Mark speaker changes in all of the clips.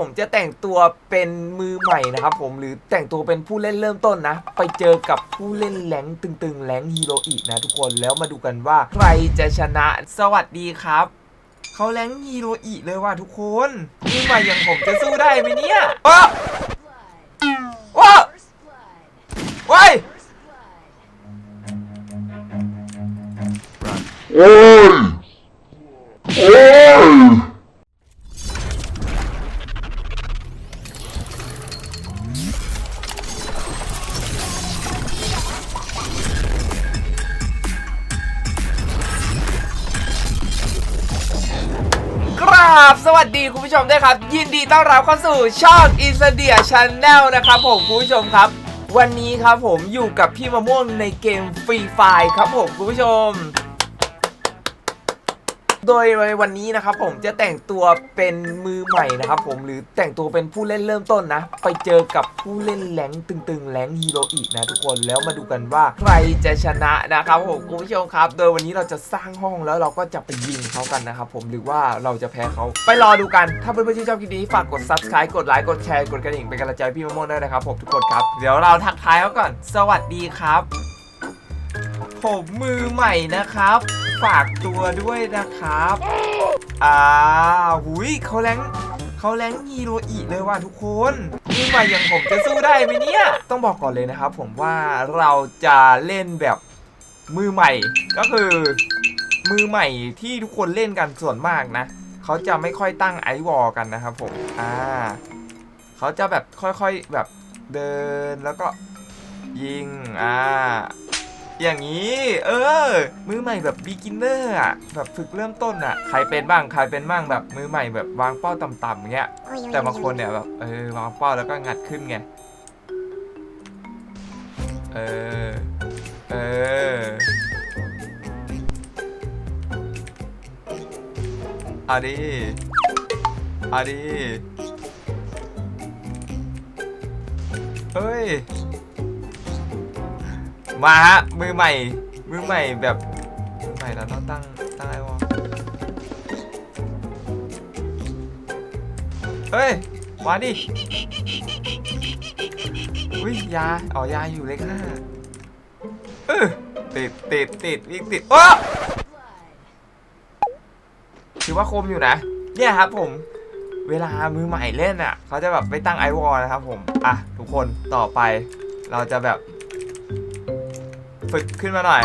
Speaker 1: ผมจะแต่งตัวเป็นมือใหม่นะครับผมหรือแต่งตัวเป็นผู้เล่นเริ่มต้นนะ ไปเจอกับผู้เล่นแรงค์ตึงๆแรงค์ฮีโร่อีกนะทุกคนแล้วมาดูกันว่า ใครจะชนะสวัสดีครับเขาแรงค์ฮีโร่อีกเลยว่ะทุกคนมือใหม่อย่างผมจะสู้ได้ไหมเนี่ยว้าว้าว้าย
Speaker 2: Oi! Oi!
Speaker 1: วัสดีคุณผู้ชมด้วยครับ ยินดีต้อนรับเข้าสู่ช่องอินสเดียชาแนลนะครับผมคุณผู้ชมครับ วันนี้ครับผมอยู่กับพี่มะม่วงในเกมฟรีไฟครับผมคุณผู้ชม โดยในวันนี้นะครับผมจะแต่งตัวเป็นมือใหม่นะครับผมหรือแต่งตัวเป็นผู้เล่นเริ่มต้นนะ ไปเจอกับผู้เล่นแรงตึงๆแรงฮีโรอีกนะทุกคนแล้วมาดูกันว่าใครจะชนะนะครับผมคุณผู้ชมครับ โดยวันนี้เราจะสร้างห้องแล้วเราก็จะไปยิงเขากันนะครับผมหรือว่าเราจะแพ้เขาไปรอดูกัน ถ้าเพื่อนๆที่ชอบคลิปนี้ฝากกด subscribe กดไลค์กดแชร์กดกระดิ่งเป็นกำลังใจให้พี่มะม่วงด้วยนะครับผมทุกคนครับเดี๋ยวเราทักทายเขาก่อน สวัสดีครับ ผมมือใหม่นะครับ ฝากตัวด้วยนะครับอ่าหุยเขาแรงเขาแรงฮีโรอีเลยว่ะทุกคนมือใหม่อย่างผมจะสู้ได้ไหมเนี่ย ต้องบอกก่อนเลยนะครับผมว่าเราจะเล่นแบบมือใหม่ ก็คือ มือใหม่ที่ทุกคนเล่นกันส่วนมากนะเขาจะไม่ค่อยตั้งไอวอลกันนะครับผมอ่าเขาจะแบบค่อยๆแบบเดินแล้วก็ยิง อ่า อย่างนี้ เออ มือใหม่แบบ beginner อะแบบฝึกเริ่มต้นอะ ใครเป็นบ้าง ใครเป็นบ้างแบบมือใหม่แบบวางเป้าต่ำๆเงี้ย แต่บางคนเนี่ยแบบเออวางเป้าแล้วก็งัดขึ้นไง เออ เออเอาดิเอาดิเฮ้ย มาฮะ มือใหม่ มือใหม่แบบ มือใหม่เราต้องตั้ง ตั้งไอวอเฮ้ย มาดิ อุ้ย ยาอ๋อยาอยู่เลขห้าเออติดติดติดวิ่งติดโอ้ถือว่าคมอยู่นะ เนี่ยครับผม เวลามือใหม่เล่นอะ เขาจะแบบไม่ตั้งไอวอลนะครับผม อะ ทุกคนต่อไปเราจะแบบ ฝึกขึ้นมาหน่อย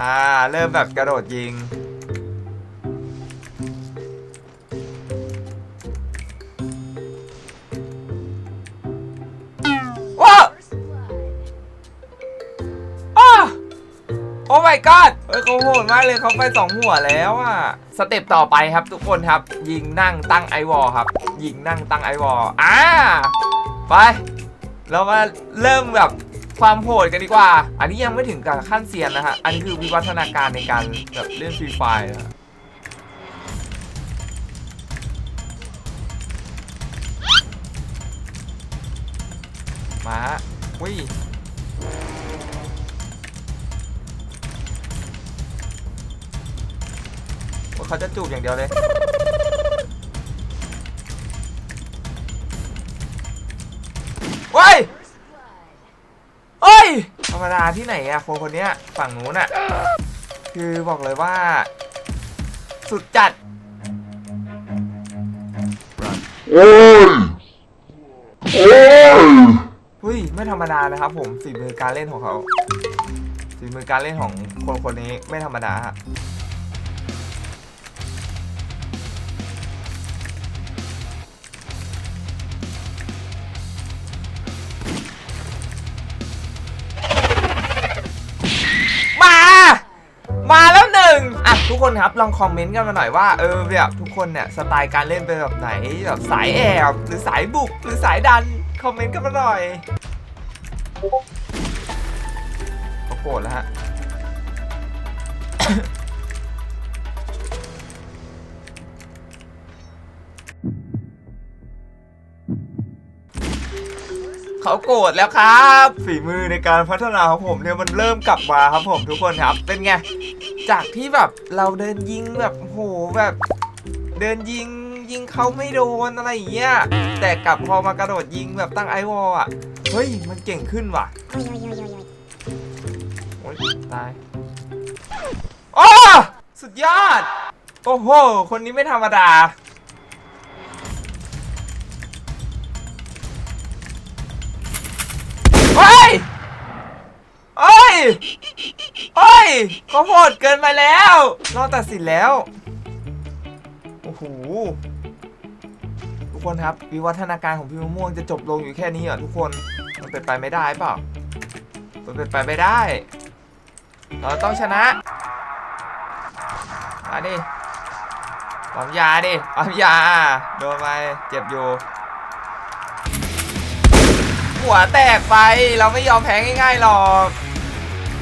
Speaker 1: อ่า เริ่มแบบกระโดดยิง ว้าวอ้าโอ้ my god เฮ้ยเขาโหดมากเลยเขาไปสองหัวแล้วอะสเต็ปต่อไปครับทุกคนครับ ยิงนั่งตั้งไอวอลครับ ยิงนั่งตั้งไอวอลอ่า ไป เรามาเริ่มแบบ ความโหดกันดีกว่า อันนี้ยังไม่ถึงกับขั้นเซียนนะฮะ อันนี้คือวิวัฒนาการในการแบบเล่นฟรีไฟร์นะมาฮะอุ้ยโอ้ยเขาจะจูบอย่างเดียวเลยเฮ้ย เฮ้ย ธรรมดา ที่ไหนอะคนคนเนี้ยฝั่งนู้นอะคือบอกเลยว่า สุดจัด
Speaker 2: Oi! Oi!
Speaker 1: เฮ้ยไม่ธรรมดานะครับผมฝีมือการเล่นของเขาฝีมือการเล่นของคนคนนี้ไม่ธรรมดาฮะ คนครับลองคอมเมนต์กันมาหน่อยว่าเออแบบทุกคนเนี่ยสไตล์การเล่นเป็นแบบไหนแบบสายแอบหรือสายบุกหรือสายดันคอมเมนต์กันมาหน่อยเขาโกรธแล้วฮะ เขาโกรธแล้วครับ ฝีมือในการพัฒนาของผมเนี่ยมันเริ่มกลับมาครับผมทุกคนครับ เป็นไง จากที่แบบเราเดินยิงแบบโหแบบ เดินยิงยิงเขาไม่โดนอะไรอย่างเงี้ย แต่กลับพอมากระโดดยิงแบบตั้งไอวอลอะ เฮ้ย มันเก่งขึ้นว่ะโอ๊ยตายโอ้สุดยอด โอ้โห คนนี้ไม่ธรรมดา เฮ้ยเขาโหดเกินไปแล้ว เราตัดสินแล้ว โอ้โห ทุกคนครับ วิวัฒนาการของพี่มะม่วงจะจบลงอยู่แค่นี้เหรอทุกคน มันเป็นไปไม่ได้เปล่า มันเป็นไปไม่ได้ เราต้องชนะมาดิปั๊มยาดิปั๊มยา โดนไป เจ็บอยู่ หัวแตกไป เราไม่ยอมแพ้ง่ายๆหรอก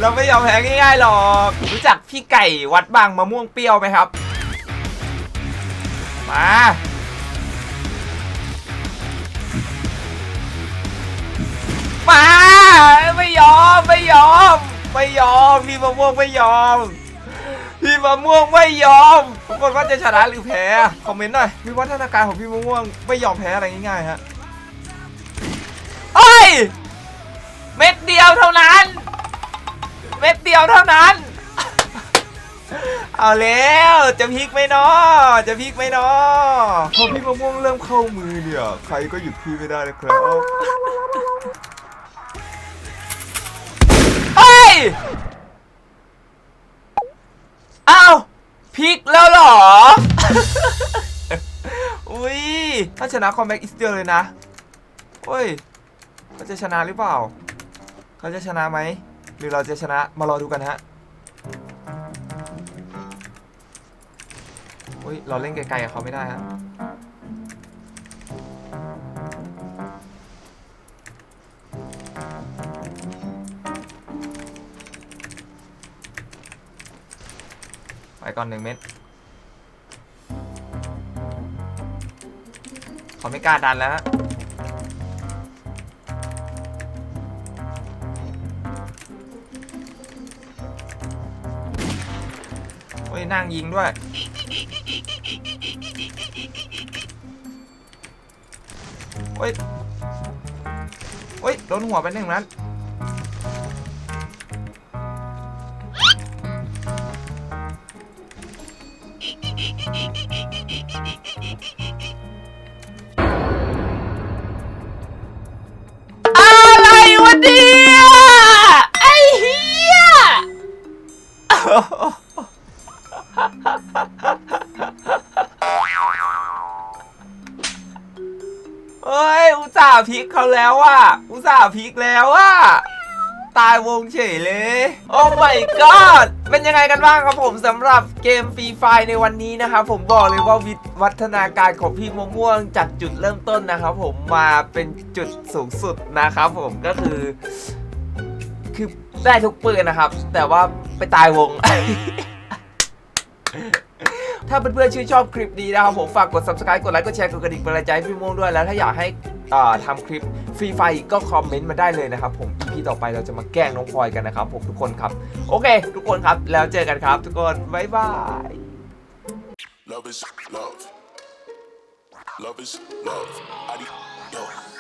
Speaker 1: เราไม่ยอมแพ้ง่ายๆหรอก รู้จักพี่ไก่วัดบางมะม่วงเปรี้ยวไหมครับ มามาไม่ยอมไม่ยอมไม่ยอมพี่มะม่วงไม่ยอมพี่มะม่วงไม่ยอมทุกคนว่าจะชนะหรือแพ้คอมเมนต์หน่อยวิวัฒนาการของพี่มะม่วงไม่ยอมแพ้อะไรง่ายๆฮะเอ้ยเม็ดเดียวเท่านั้น เม็ดเดียวเท่านั้น เอาแล้วจะพลิกไหมเนาะจะพลิกไหมเนาะพอพี่มะม่วงเริ่มเข้ามือเนี่ย ใครก็หยุดพี่ไม่ได้เลยครับเฮ้ยอ้าวพลิกแล้วเหรอ อุ้ยถ้าชนะคอมแบ็กอิสเตียเลยนะเฮ้ยเขาจะชนะหรือเปล่า เขาจะชนะไหม หรือเราจะชนะมารอดูกันฮะอุ้ยเราเล่นไกลๆกับเขาไม่ได้ฮะไปก่อนหนึ่งเม็ดเขาไม่กล้าดันแล้วฮะ นั่งยิงด้วย โอ้ย โอ้ย โดนหัวไปหนึ่งนั้นอะไรวะเห์พลิกเขาแล้วว่ะอุตส่าห์พลิกแล้วว่ะตายวงเฉยเลย โอ้ my god เป็นยังไงกันบ้างครับผมสำหรับเกมฟรีไฟในวันนี้นะครับผมบอกเลยว่าวิวัฒนาการของพี่มะม่วงจากจุดเริ่มต้นนะครับผมมาเป็นจุดสูงสุดนะครับผมก็คือ คือได้ทุกปืนนะครับ แต่ว่าไปตายวง ถ้าเพื่อนๆชื่นชอบคลิปนี้นะครับผมฝากกด subscribe กดไลค์กดแชร์กดกระดิ่งเป็นกำลังใจให้พี่ม่วงด้วยแล้วถ้าอยากให้ ทำคลิปฟรีไฟก็คอมเมนต์มาได้เลยนะครับผม EP ต่อไปเราจะมาแกล้งน้องพลอยกันนะครับผมทุกคนครับ โอเค ทุกคนครับ แล้วเจอกันครับ ทุกคนบ๊ายบาย
Speaker 2: Love is love. Love is love. I yo.